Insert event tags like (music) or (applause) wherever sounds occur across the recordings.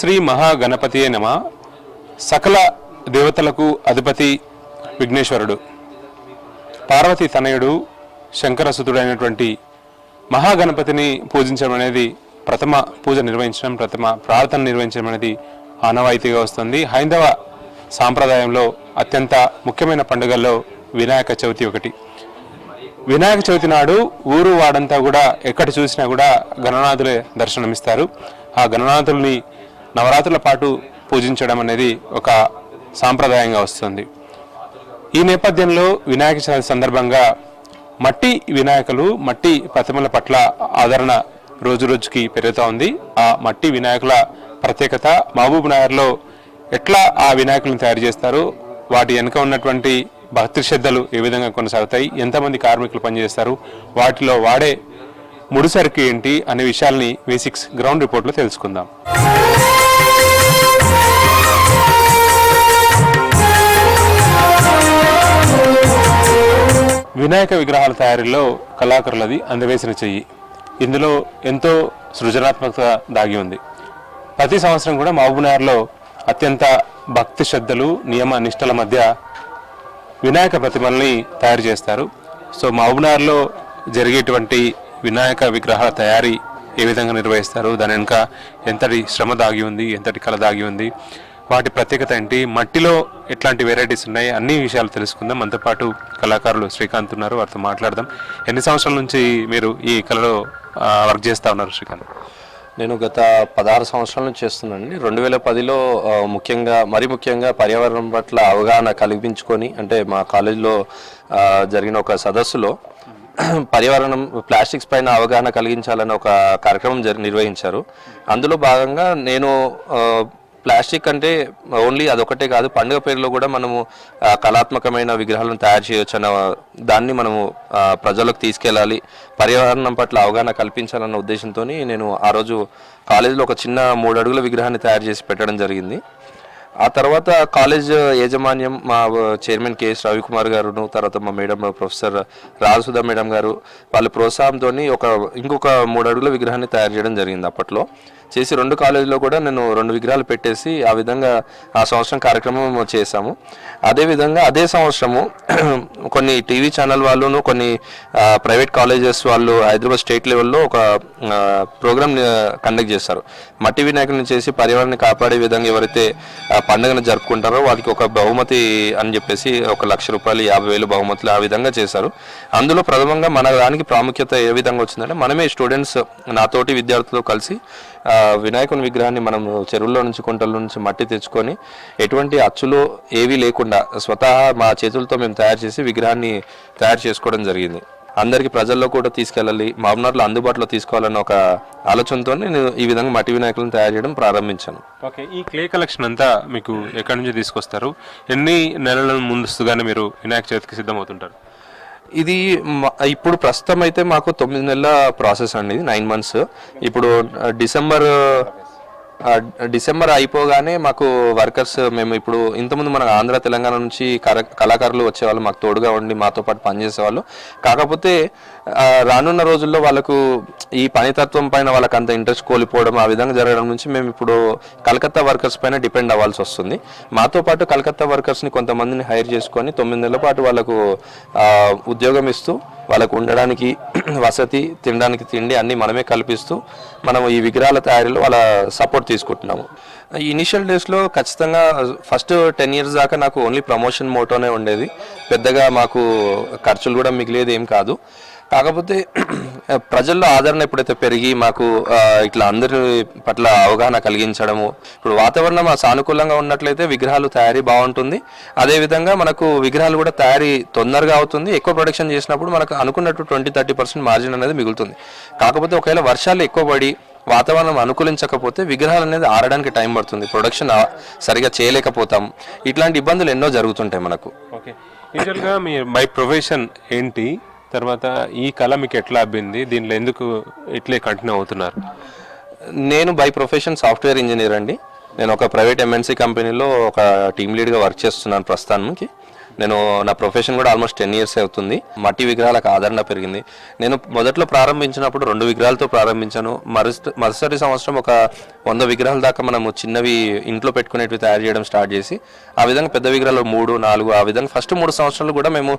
శ్రీ మహాగణపతియే నమ. సకల దేవతలకు అధిపతి విఘ్నేశ్వరుడు. పార్వతి తనయుడు శంకరసుతుడైనటువంటి మహాగణపతిని పూజించడం అనేది ప్రథమ పూజ నిర్వహించడం ప్రథమ ప్రార్థన నిర్వహించడం అనేది ఆనవాయితీగా వస్తుంది. హైందవ సాంప్రదాయంలో అత్యంత ముఖ్యమైన పండుగల్లో వినాయక చవితి ఒకటి. వినాయక చవితి నాడు ఊరు వాడంతా కూడా ఎక్కడ చూసినా కూడా గణనాథులే దర్శనమిస్తారు. ఆ గణనాథుల్ని నవరాత్రుల పాటు పూజించడం అనేది ఒక సాంప్రదాయంగా వస్తుంది. ఈ నేపథ్యంలో వినాయక చవితి సందర్భంగా మట్టి వినాయకులు మట్టి ప్రతిమల పట్ల ఆదరణ రోజు రోజుకి పెరుగుతూ ఉంది. ఆ మట్టి వినాయకుల ప్రత్యేకత మహబూబ్ నగర్లో ఎట్లా ఆ వినాయకులను తయారు చేస్తారు వాటి వెనుక ఉన్నటువంటి భక్తి శ్రద్ధలు ఏ విధంగా కొనసాగుతాయి ఎంతమంది కార్మికులు పనిచేస్తారు వాటిలో వాడే ముడిసరుకు ఏంటి అనే విషయాల్ని వేసిక్స్ గ్రౌండ్ రిపోర్ట్లో తెలుసుకుందాం. వినాయక విగ్రహాల తయారీలో కళాకారులది అందవేసిన చెయ్యి. ఇందులో ఎంతో సృజనాత్మకత దాగి ఉంది. ప్రతి సంవత్సరం కూడా మహబూబ్నగర్లో అత్యంత భక్తి శ్రద్ధలు నియమ నిష్టల మధ్య వినాయక ప్రతిమల్ని తయారు చేస్తారు. సో మహబూబ్నగర్లో జరిగేటువంటి వినాయక విగ్రహాల తయారీ ఏ విధంగా నిర్వహిస్తారు? దాని వెనుక ఎంతటి శ్రమ దాగి ఉంది? ఎంతటి కళ దాగి ఉంది? వాటి ప్రత్యేకత ఏంటి? మట్టిలో ఎట్లాంటి వెరైటీస్ ఉన్నాయి? అన్ని విషయాలు తెలుసుకుందాం. మనతో పాటు కళాకారులు శ్రీకాంత్ ఉన్నారు. వారితో మాట్లాడదాం. ఎన్ని సంవత్సరాల నుంచి మీరు ఈ కళలో వర్క్ చేస్తా ఉన్నారు శ్రీకాంత్? నేను గత పదహారు సంవత్సరాల నుంచి చేస్తున్నానండి. రెండు వేల పదిలో ముఖ్యంగా మరి ముఖ్యంగా పర్యావరణం పట్ల అవగాహన కల్పించుకొని అంటే మా కాలేజీలో జరిగిన ఒక సదస్సులో పర్యావరణం ప్లాస్టిక్స్ పైన అవగాహన కలిగించాలని ఒక కార్యక్రమం జరి నిర్వహించారు. అందులో భాగంగా నేను ప్లాస్టిక్ అంటే ఓన్లీ అదొకటే కాదు పండుగ పేరులో కూడా మనము కళాత్మకమైన విగ్రహాలను తయారు చేయొచ్చు అన్న దాన్ని మనము ప్రజలకు తీసుకెళ్ళాలి పర్యావరణం పట్ల అవగాహన కల్పించాలన్న ఉద్దేశంతో నేను ఆ రోజు కాలేజీలో ఒక చిన్న మూడు అడుగుల విగ్రహాన్ని తయారు చేసి పెట్టడం జరిగింది. ఆ తర్వాత కాలేజ్ యాజమాన్యం మా చైర్మన్ కేఎస్ రవికుమార్ గారును తర్వాత మా మేడం ప్రొఫెసర్ రాజసుధా మేడం గారు వాళ్ళ ప్రోత్సాహంతో ఒక ఇంకొక మూడు అడుగుల విగ్రహాన్ని తయారు చేయడం జరిగింది అప్పట్లో. చేసి రెండు కాలేజీలో కూడా నేను రెండు విగ్రహాలు పెట్టేసి ఆ విధంగా ఆ సంవత్సరం కార్యక్రమం చేశాము. అదేవిధంగా అదే సంవత్సరము (clears throat) కొన్ని టీవీ ఛానల్ వాళ్ళును కొన్ని ప్రైవేట్ కాలేజెస్ వాళ్ళు హైదరాబాద్ స్టేట్ లెవెల్లో ఒక ప్రోగ్రామ్ కండక్ట్ చేస్తారు మట్టి వినాయకుని చేసి పర్యావరణాన్ని కాపాడే విధంగా ఎవరైతే పండుగను జరుపుకుంటారో వాళ్ళకి ఒక బహుమతి అని చెప్పేసి ఒక లక్ష రూపాయలు యాభై వేలు బహుమతులు ఆ విధంగా చేశారు. అందులో ప్రథమంగా మన దానికి ప్రాముఖ్యత ఏ విధంగా వచ్చిందంటే మనమే స్టూడెంట్స్ నాతోటి విద్యార్థులతో కలిసి వినాయకుని విగ్రహాన్ని మనం చెరువుల్లో నుంచి కుంటల నుంచి మట్టి తెచ్చుకొని ఎటువంటి అచ్చులు ఏవీ లేకుండా స్వతహా మా చేతులతో మేము తయారు చేసి విగ్రహాన్ని తయారు చేసుకోవడం జరిగింది. అందరికీ ప్రజల్లో కూడా తీసుకెళ్ళాలి మామూలు అందుబాటులో తీసుకోవాలన్న ఒక ఆలోచనతో నేను ఈ విధంగా మట్టి వినాయకులను తయారు చేయడం ప్రారంభించాను. ఓకే ఈ క్లే కలెక్షన్ అంతా మీకు ఎక్కడి నుంచి తీసుకొస్తారు? ఎన్ని నెలల ముందుగానే మీరు వినాయక చవితికి సిద్ధమవుతుంటారు? ఇది ఇప్పుడు ప్రస్తుతం అయితే మాకు తొమ్మిది నెలల ప్రాసెస్ అండి నైన్ మంత్స్. ఇప్పుడు డిసెంబర్ డిసెంబర్ అయిపోగానే మాకు వర్కర్స్ మేము ఇప్పుడు ఇంతకుముందు మన ఆంధ్ర తెలంగాణ నుంచి కళాకారులు వచ్చేవాళ్ళు మాకు తోడుగా ఉండి మాతో పాటు పనిచేసేవాళ్ళు. కాకపోతే రానున్న రోజుల్లో వాళ్ళకు ఈ పనితత్వం పైన వాళ్ళకి అంత ఇంట్రెస్ట్ కోల్పోవడం ఆ విధంగా జరగడం నుంచి మేము ఇప్పుడు కలకత్తా వర్కర్స్ పైన డిపెండ్ అవ్వాల్సి వస్తుంది. మాతో పాటు కలకత్తా వర్కర్స్ని కొంతమందిని హైర్ చేసుకొని తొమ్మిది నెలల పాటు వాళ్ళకు ఉద్యోగం ఇస్తూ వాళ్ళకు ఉండడానికి (clears throat) వసతి తినడానికి తిండి అన్నీ మనమే కల్పిస్తూ మనం ఈ విగ్రహాల తయారీలో వాళ్ళ సపోర్ట్ తీసుకుంటున్నాము. ఈ ఇనిషియల్ డేస్లో ఖచ్చితంగా ఫస్ట్ టెన్ ఇయర్స్ దాకా నాకు ఓన్లీ ప్రమోషన్ మోటోనే ఉండేది. పెద్దగా మాకు ఖర్చులు కూడా మిగిలేదు ఏం కాదు. కాకపోతే (clears throat) ప్రజల్లో ఆదరణ ఎప్పుడైతే పెరిగి మాకు ఇట్లా అందరి పట్ల అవగాహన కలిగించడము ఇప్పుడు వాతావరణం ఆ సానుకూలంగా ఉన్నట్లయితే విగ్రహాలు తయారీ బాగుంటుంది. అదేవిధంగా మనకు విగ్రహాలు కూడా తయారీ తొందరగా అవుతుంది. ఎక్కువ ప్రొడక్షన్ చేసినప్పుడు మనకు అనుకున్నట్టు ట్వంటీ థర్టీ పర్సెంట్ మార్జిన్ అనేది మిగులుతుంది. కాకపోతే ఒకవేళ వర్షాలు ఎక్కువ పడి వాతావరణం అనుకూలించకపోతే విగ్రహాలు అనేది ఆరడానికి టైం పడుతుంది. ప్రొడక్షన్ సరిగా చేయలేకపోతాం. ఇట్లాంటి ఇబ్బందులు ఎన్నో జరుగుతుంటాయి మనకు. ఓకే. యూజువల్గా మీ మై ప్రొఫెషన్ ఏంటి? తర్వాత ఈ కళ మీకు ఎట్లా అబ్బింది? దీంట్లో ఎందుకు ఇట్లే కంటిన్యూ అవుతున్నారు? నేను బై ప్రొఫెషన్ సాఫ్ట్వేర్ ఇంజనీర్ అండి. నేను ఒక ప్రైవేట్ ఎంఎన్సీ కంపెనీలో ఒక టీమ్ లీడ్గా వర్క్ చేస్తున్నాను ప్రస్తుతానికి. నేను నా ప్రొఫెషన్ కూడా ఆల్మోస్ట్ టెన్ ఇయర్స్ అవుతుంది. మట్టి విగ్రహాలకు ఆదరణ పెరిగింది. నేను మొదట్లో ప్రారంభించినప్పుడు రెండు విగ్రహాలతో ప్రారంభించాను. మరుస మరుసటి సంవత్సరం ఒక వంద విగ్రహాల దాకా మనము చిన్నవి ఇంట్లో పెట్టుకునేటివి తయారు చేయడం స్టార్ట్ చేసి ఆ విధంగా పెద్ద విగ్రహాలు మూడు నాలుగు ఆ విధంగా ఫస్ట్ మూడు సంవత్సరాలు కూడా మేము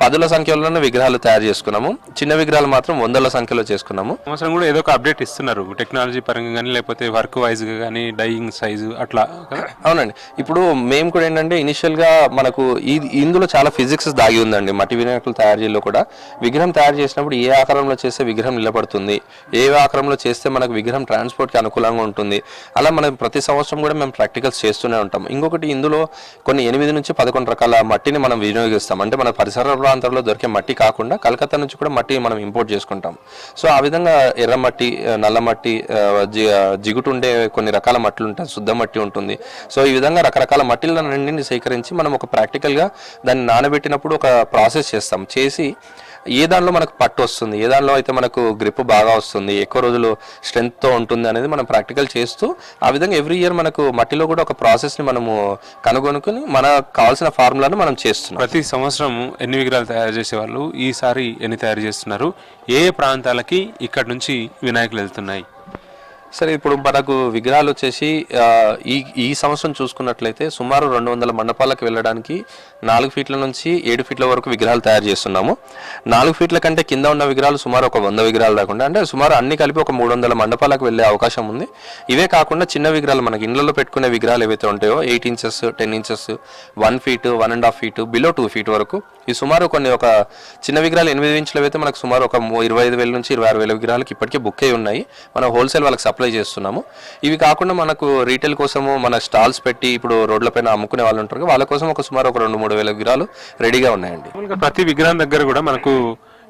పదుల సంఖ్యలోనే విగ్రహాలు తయారు చేసుకున్నాము. చిన్న విగ్రహాలు మాత్రం వందల సంఖ్యలో చేసుకున్నాము. సంవత్సరం కూడా ఏదో ఒక అప్డేట్ ఇస్తున్నారు. టెక్నాలజీ పరంగా కానీ లేకపోతే వర్క్ వైజ్గా కానీ డైయింగ్ సైజు అట్లా అవునండి. ఇప్పుడు మేము కూడా ఏంటంటే ఇనిషియల్గా మనకు ఇందులో చాలా ఫిజిక్స్ దాగి ఉందండి. మట్టి వినాయకులు తయారు చేయలో కూడా. విగ్రహం తయారు చేసినప్పుడు ఏ ఆకారంలో చేస్తే విగ్రహం నిలబడుతుంది? ఏ ఆకారంలో చేస్తే మనకు విగ్రహం ట్రాన్స్పోర్ట్కి అనుకూలంగా ఉంటుంది? అలా మనం ప్రతి సంవత్సరం కూడా మేము ప్రాక్టికల్స్ చేస్తూనే ఉంటాం ఇంకొకటి ఇందులో కొన్ని ఎనిమిది నుంచి పదకొండు రకాల మట్టిని మనం వినియోగిస్తాం. అంటే మన పరిసర ప్రాంతాల్లో దొరికే మట్టి కాకుండా కలకత్తా నుంచి కూడా మట్టి మనం ఇంపోర్ట్ చేసుకుంటాం. సో ఆ విధంగా ఎర్రమట్టి నల్లమట్టి నల్ల మట్టి జి- జిగుటు ఉండే కొన్ని రకాల మట్టిలు ఉంటాయి శుద్ధ మట్టి ఉంటుంది. సో ఈ విధంగా రకరకాల మట్టిలన్నింటిని సేకరించి మనం ఒక ప్రాక్టికల్గా దాన్ని నానబెట్టినప్పుడు ఒక ప్రాసెస్ చేస్తాం. చేసి ఏ దానిలో మనకు పట్టు వస్తుంది ఏ దానిలో అయితే మనకు గ్రిప్ బాగా వస్తుంది ఎక్కువ రోజులు స్ట్రెంగ్త్తో ఉంటుంది అనేది మనం ప్రాక్టికల్ చేస్తూ ఆ విధంగా ఎవ్రీ ఇయర్ మనకు మట్టిలో కూడా ఒక ప్రాసెస్ని మనము కనుగొనుకుని మనకు కావాల్సిన ఫార్ములాను మనం చేస్తున్నాం. ప్రతి సంవత్సరం ఎన్ని వినాయకులు తయారు చేసేవాళ్ళు ఈసారి ఎన్ని తయారు చేస్తున్నారు? ఏ ఏ ప్రాంతాలకి ఇక్కడ నుంచి వినాయకులు వెళ్తున్నాయి? సరే ఇప్పుడు మనకు విగ్రహాలు వచ్చేసి ఈ ఈ సంవత్సరం చూసుకున్నట్లయితే సుమారు రెండు వందల మండపాలకు వెళ్ళడానికి నాలుగు ఫీట్ల నుంచి ఏడు ఫీట్ల వరకు విగ్రహాలు తయారు చేస్తున్నాము. నాలుగు ఫీట్ల కంటే కింద ఉన్న విగ్రహాలు సుమారు ఒక వంద విగ్రహాలు దాకుండా అంటే సుమారు అన్ని కలిపి ఒక మూడు వందల మండపాలకు వెళ్ళే అవకాశం ఉంది. ఇవే కాకుండా చిన్న విగ్రహాలు మనకి ఇండ్లలో పెట్టుకునే విగ్రహాలు ఏవైతే ఉంటాయో eight inches ten inches one feet one and half feet below two feet వరకు ఈ సుమారు కొన్ని ఒక చిన్న విగ్రహాలు ఎనిమిది ఇంచులు అయితే మనకు సుమారు ఒక ఇరవై ఐదు వేల నుంచి ఇరవై ఆరు వేల విగ్రహాలకు ఇప్పటికే బుక్ అయి ఉన్నాయి. మనం హోల్సేల్ వాళ్ళకి సప్లై చేస్తున్నాము. ఇవి కాకుండా మనకు రీటైల్ కోసము మన స్టాల్స్ పెట్టి ఇప్పుడు రోడ్లపైన అమ్ముకునే వాళ్ళు ఉంటారు వాళ్ళ కోసం ఒక సుమారు ఒక రెండు మూడు వేల విగ్రహాలు రెడీగా ఉన్నాయండి. ప్రతి విగ్రహం దగ్గర కూడా మనకు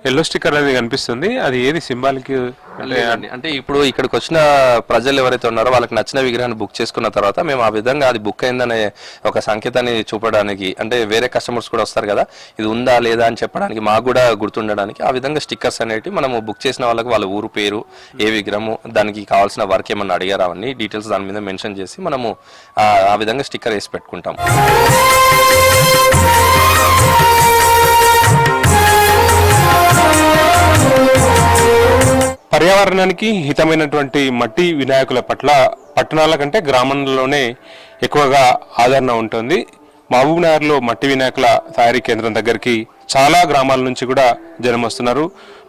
ఎల్లో స్టిక్కర్ అనేది కనిపిస్తుంది. అది ఏది సింబాలిక్? లేదండి. అంటే ఇప్పుడు ఇక్కడికి వచ్చిన ప్రజలు ఎవరైతే ఉన్నారో వాళ్ళకి నచ్చిన విగ్రహాన్ని బుక్ చేసుకున్న తర్వాత మేము ఆ విధంగా అది బుక్ అయిందనే ఒక సంకేతాన్ని చూపడానికి అంటే వేరే కస్టమర్స్ కూడా వస్తారు కదా ఇది ఉందా లేదా అని చెప్పడానికి మాకు కూడా గుర్తుండడానికి ఆ విధంగా స్టిక్కర్స్ అనేవి మనము బుక్ చేసిన వాళ్ళకి వాళ్ళ ఊరు పేరు ఏ విగ్రహము దానికి కావాల్సిన వర్క్ ఏమన్నా అడిగారా అవన్నీ డీటెయిల్స్ దాని మీద మెన్షన్ చేసి మనము ఆ ఆ విధంగా స్టిక్కర్ వేసి పెట్టుకుంటాం. పర్యావరణానికి హితమైనటువంటి మట్టి వినాయకుల పట్ల పట్టణాల కంటే గ్రామంలోనే ఎక్కువగా ఆదరణ ఉంటుంది. మహబూబ్ నగర్లో మట్టి వినాయకుల తయారీ కేంద్రం దగ్గరికి చాలా గ్రామాల నుంచి కూడా జనం వస్తున్నారు.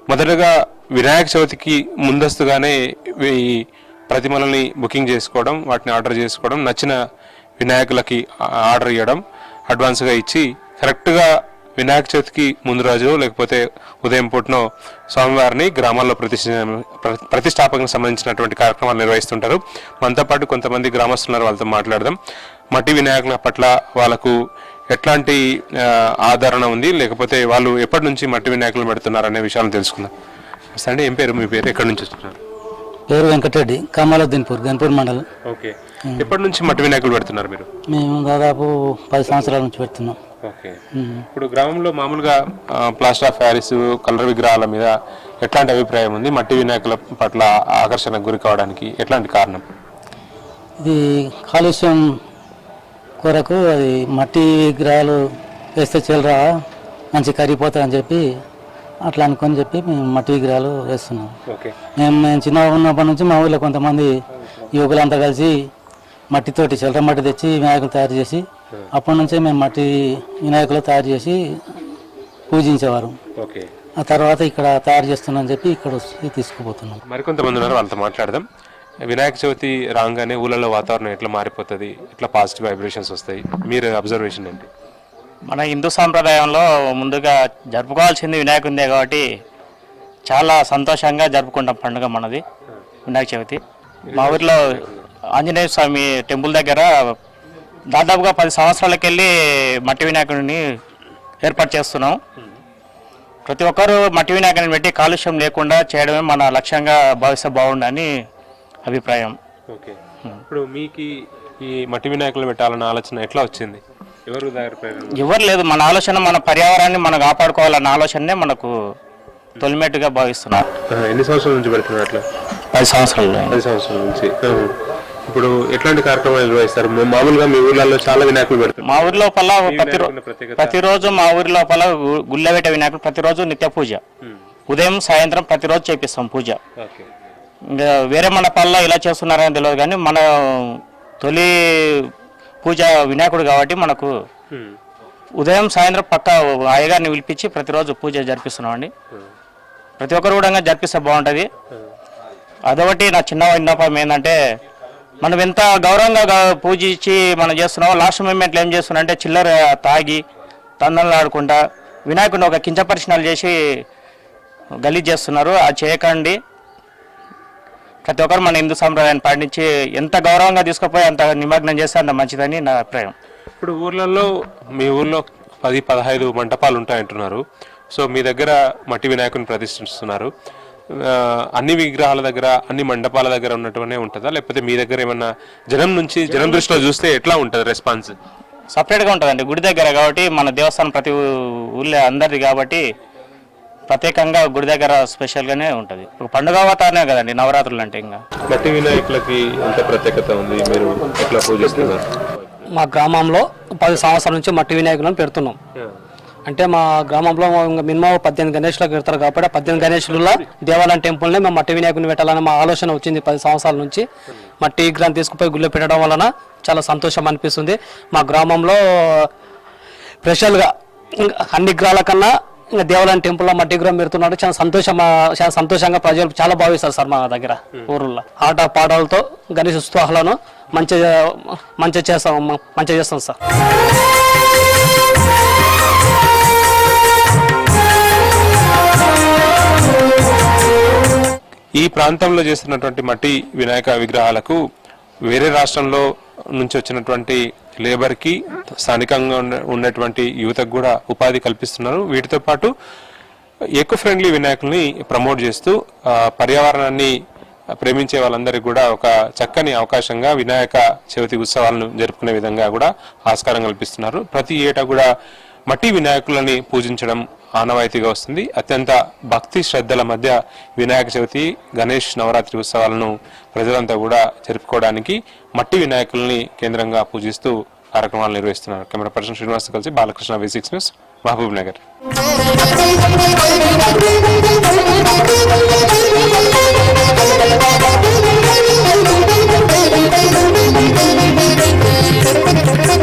మొదటగా వినాయక చవితికి ముందస్తుగానే ఈ ప్రతిమలని బుకింగ్ చేసుకోవడం వాటిని ఆర్డర్ చేసుకోవడం నచ్చిన వినాయకులకి ఆర్డర్ ఇవ్వడం అడ్వాన్స్గా ఇచ్చి కరెక్ట్గా వినాయక చవితికి ముందు రోజు లేకపోతే ఉదయం పూటనో స్వామివారిని గ్రామాల్లో ప్రతిష్ఠ ప్ర- ప్రతిష్టాపనకు సంబంధించినటువంటి కార్యక్రమాలు నిర్వహిస్తుంటారు. మనతో పాటు కొంతమంది గ్రామస్తులు ఉన్నారు వాళ్ళతో మాట్లాడదాం. మట్టి వినాయకుల పట్ల వాళ్ళకు ఎట్లాంటి ఆదరణ ఉంది? లేకపోతే వాళ్ళు ఎప్పటి నుంచి మట్టి వినాయకులు పెడుతున్నారు అనే విషయాలను తెలుసుకుందాం. అంటే ఏం పేరు? మీ పేరు? ఎక్కడి నుంచి వస్తున్నారు? పేరు వెంకటరెడ్డి కమాలుద్దీన్పూర్ గన్పూర్ మండలం. ఓకే. ఎప్పటి నుంచి మట్టి వినాయకులు పెడుతున్నారు మీరు? మేము దాదాపు పది సంవత్సరాల నుంచి పెడుతున్నాం. ఓకే. ఇప్పుడు గ్రామంలో మామూలుగా ప్లాస్టర్ ఆఫ్ ప్యారిస్ కలర్ విగ్రహాల మీద ఎట్లాంటి అభిప్రాయం ఉంది? మట్టి వినాయకుల పట్ల ఆకర్షణకు గురి కావడానికి ఎట్లాంటి కారణం? ఇది కాలుష్యం కొరకు అది మట్టి విగ్రహాలు వేస్తే చిల్లర మంచి కరిగిపోతాయని చెప్పి అట్లా అనుకొని చెప్పి మేము మట్టి విగ్రహాలు వేస్తున్నాం. ఓకే. మేము మేము చిన్నగా ఉన్నప్పటి నుంచి మా ఊళ్ళో కొంతమంది యువకులంతా కలిసి మట్టితోటి చిల్లర మట్టి తెచ్చి వినాయకులు తయారు చేసి అప్పటి నుంచే మేము మట్టి వినాయకులు తయారు చేసి పూజించేవారు. ఓకే. ఆ తర్వాత ఇక్కడ తయారు చేస్తున్నామని చెప్పి ఇక్కడ వచ్చి తీసుకుపోతున్నాం. మరికొంతమంది ఉన్నారు వాళ్ళతో మాట్లాడదాం. వినాయక చవితి రాగానే ఊళ్ళలో వాతావరణం ఎట్లా మారిపోతుంది? ఎట్లా పాజిటివ్ వైబ్రేషన్స్ వస్తాయి? మీరు అబ్జర్వేషన్ ఏంటి? మన హిందూ సాంప్రదాయంలో ముందుగా జరుపుకోవాల్సింది వినాయకుందే కాబట్టి చాలా సంతోషంగా జరుపుకుంటాం పండుగ మనది వినాయక చవితి. మా ఊర్లో ఆంజనేయ స్వామి టెంపుల్ దగ్గర దాదాపుగా పది సంవత్సరాలకి వెళ్ళి మట్టి వినాయకుడిని ఏర్పాటు చేస్తున్నాం. ప్రతి ఒక్కరూ మట్టి వినాయకుడిని పెట్టి కాలుష్యం లేకుండా చేయడమే మన లక్ష్యంగా భావిస్తే బాగుండని అభిప్రాయం. ఓకే. ఇప్పుడు మీకు ఈ మట్టి వినాయకులు పెట్టాలన్న ఆలోచన ఎట్లా వచ్చింది? ఎవరు ఎవరు లేదు మన ఆలోచన మన పర్యావరణాన్ని మనం కాపాడుకోవాలన్న ఆలోచనే మనకు తొలిమెట్టుగా భావిస్తున్నారు. ఎన్ని సంవత్సరాల నుంచి పెడుతున్నారు అట్లా? పది సంవత్సరాలు. పది సంవత్సరాల నుంచి. ఇప్పుడు ఎట్లాంటి కార్యక్రమాలు నిర్వహిస్తారు? మా- మామూలుగా మీ ఊర్లలో చాలా వినాయకులు పెడతారు. మా ఊరి లోపల ప్రతి? ప్రతిరోజు మా ఊరి లోపల గు- గుళ్ళ పెట్టే వినాయకుడు ప్రతిరోజు నిత్య పూజ. ఉదయం సాయంత్రం ప్రతిరోజు చేపిస్తాం పూజ. ఇంకా వేరే మండపాల్లో ఇలా చేస్తున్నారని తెలియదు కానీ మన తొలి పూజ వినాయకుడు కాబట్టి మనకు ఉదయం సాయంత్రం పక్క అయ్యగారిని పిలిపించి ప్రతిరోజు పూజ జరిపిస్తున్నామండి. ప్రతి ఒక్కరు కూడా జరిపిస్తే బాగుంటుంది. అదొకటి నా చిన్న విన్నపం ఏంటంటే మనం ఎంత గౌరవంగా పూజించి మనం చేస్తున్నాం లాస్ట్ మూమెంట్లో ఏం చేస్తున్నాం అంటే చిల్లర తాగి తందనలు ఆడుకుంటా వినాయకుడిని ఒక కించపరిచనాలు చేసి గలీజ్ చేస్తున్నారు. అది చేయకండి. ప్రతి ఒక్కరు మన హిందూ సాంప్రదాయాన్ని పాటించి ఎంత గౌరవంగా తీసుకుపోయి అంత నిమగ్నం చేస్తే అంత మంచిదని నా అభిప్రాయం. ఇప్పుడు ఊర్లలో మీ ఊర్లో పది పదహైదు మంటపాలు ఉంటాయంటున్నారు. సో మీ దగ్గర మట్టి వినాయకుని ప్రతిష్ఠిస్తున్నారు. అన్ని విగ్రహాల దగ్గర అన్ని మండపాల దగ్గర ఉన్నట్టుగానే ఉంటుందా? లేకపోతే మీ దగ్గర ఏమన్నా జనం నుంచి జనం దృష్టిలో చూస్తే ఎట్లా ఉంటుంది రెస్పాన్స్ సపరేట్గా ఉంటుందండి. గుడి దగ్గర కాబట్టి మన దేవస్థానం ప్రతి ఊళ్ళో అందరిది కాబట్టి ప్రత్యేకంగా గుడి దగ్గర స్పెషల్గానే ఉంటుంది. ఒక పండుగ వాతావరణమే కదండి నవరాత్రులు అంటే ఇంకా. మట్టి వినాయకులకి ఎంత ప్రత్యేకత ఉంది? మీరు ఎట్లా పూజిస్తున్నారు? మా గ్రామంలో పది సంవత్సరాల నుంచి మట్టి వినాయకులను పెడుతున్నాం. అంటే మా గ్రామంలో మినిమం పద్దెనిమిది గణేష్లకు పెడతారు కాబట్టి పద్దెనిమిది గణేషులలో దేవాలయం టెంపుల్ని మేము మట్టి వినాయకుని పెట్టాలని మా ఆలోచన వచ్చింది పది సంవత్సరాల నుంచి. మట్టి విగ్రహం తీసుకుపోయి గుళ్ళో పెట్టడం వలన చాలా సంతోషం అనిపిస్తుంది. మా గ్రామంలో స్పెషల్గా ఇంకా అన్ని గ్రహాల కన్నా ఇంకా దేవాలయం టెంపుల్లో మట్టి విగ్రహం పెడుతున్నాడు. చాలా సంతోషం చాలా సంతోషంగా ప్రజలు చాలా భావిస్తారు సార్ మా దగ్గర ఊరుల్లో. ఆట పాటలతో గణేష్ ఉత్సాహాలను మంచిగా మంచిగా చేస్తాం మంచిగా చేస్తాం సార్. ఈ ప్రాంతంలో చేస్తున్నటువంటి మట్టి వినాయక విగ్రహాలకు వేరే రాష్ట్రంలో నుంచి వచ్చినటువంటి లేబర్కి స్థానికంగా ఉన్న- ఉన్నటువంటి యువతకు కూడా ఉపాధి కల్పిస్తున్నారు. వీటితో పాటు ఎకో ఫ్రెండ్లీ వినాయకుల్ని ప్రమోట్ చేస్తూ పర్యావరణాన్ని ప్రేమించే వాళ్ళందరికీ కూడా ఒక చక్కని అవకాశంగా వినాయక చవితి ఉత్సవాలను జరుపుకునే విధంగా కూడా ఆస్కారం కల్పిస్తున్నారు. ప్రతి ఏటా కూడా మట్టి వినాయకులని పూజించడం ఆనవాయితీగా వస్తుంది అత్యంత భక్తి శ్రద్ధల మధ్య వినాయక చవితి గణేష్ నవరాత్రి ఉత్సవాలను ప్రజలంతా కూడా జరుపుకోవడానికి మట్టి వినాయకుల్ని కేంద్రంగా పూజిస్తూ కార్యక్రమాలు నిర్వహిస్తున్నారు కెమెరా పర్సన్ శ్రీనివాస్ కలిసి Balakrishna V news Mahabubnagar Thank (laughs) you.